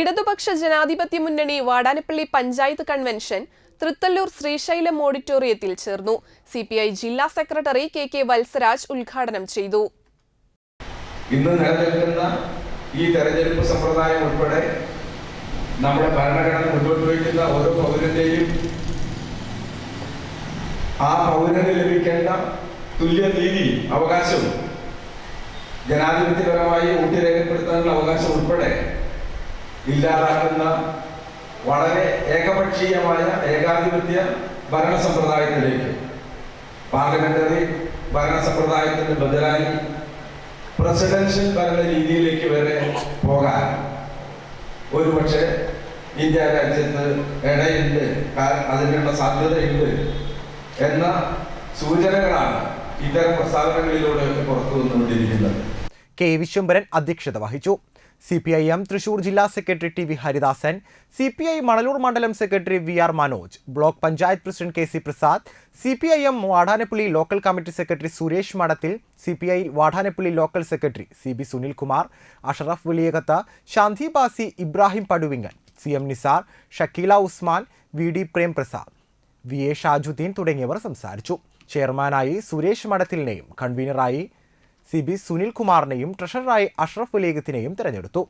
ഇടതുപക്ഷ ജനാധിപത്യ മുന്നണി വാടാനപ്പള്ളി പഞ്ചായത്ത് കൺവെൻഷൻ തൃത്തല്ലൂർ ശ്രീശൈലം ഓഡിറ്റോറിയത്തിൽ ചേർന്നു. സി പി ഐ ജില്ലാ സെക്രട്ടറി കെ കെ വത്സരാജ് ഉദ്ഘാടനം ചെയ്തു. ഇന്ന് നിലനിൽക്കുന്ന ഈ തെരഞ്ഞെടുപ്പ് സമ്പ്രദായം ഉൾപ്പെടെ നമ്മുടെ ഭരണഘടന മുന്നോട്ട് വയ്ക്കുന്ന ഓരോ പൗരന്റെയും ആ പൗരന് ലഭിക്കേണ്ട തുല്യ നീതി അവകാശവും ജനാധിപത്യപരമായി ഊട്ടി രേഖപ്പെടുത്താനുള്ള അവകാശം ഉൾപ്പെടെ ഇല്ലാതാക്കുന്ന വളരെ ഏകപക്ഷീയമായ ഏകാധിപത്യ ഭരണ സമ്പ്രദായത്തിലേക്ക്. പാർലമെന്ററി ഭരണ സമ്പ്രദായത്തിന് ബദലായി പ്രസിഡൻഷ്യൽ ഭരണ രീതിയിലേക്ക് വരെ പോകാൻ ഒരുപക്ഷെ ഇന്ത്യ രാജ്യത്ത് ഇടയുണ്ട് അതിനുള്ള സാധ്യതയുണ്ട് എന്ന സൂചനകളാണ് ഇത്തരം പ്രസ്താവനകളിലൂടെ പുറത്തു വന്നുകൊണ്ടിരിക്കുന്നത് കെ വിശ്വംഭരൻ അധ്യക്ഷത വഹിച്ചു. C P I M Thrissur ജില്ലാ secretary T V Haridasan C P I Manalur മണ്ഡലം secretary V R Manoj block panchayat president K C Prasad C P I M Vatanappally local committee secretary Suresh Madathil C P I Vatanappally local secretary C B Sunilkumar Ashraf Veliyakath Shanthi Basi Ibrahim Paduvingan C M Nisar Shakeela Usman V D Premprasad V A Shajudheen തുടങ്ങിയവർ സംസാരിച്ചു. ചെയർമാനായി Suresh മഠത്തിലിനെയും കൺവീനറായി C B സുനിൽകുമാറിനെയും ട്രഷററായി അഷ്റഫ് ലീഗത്തിനെയും തെരഞ്ഞെടുത്തു.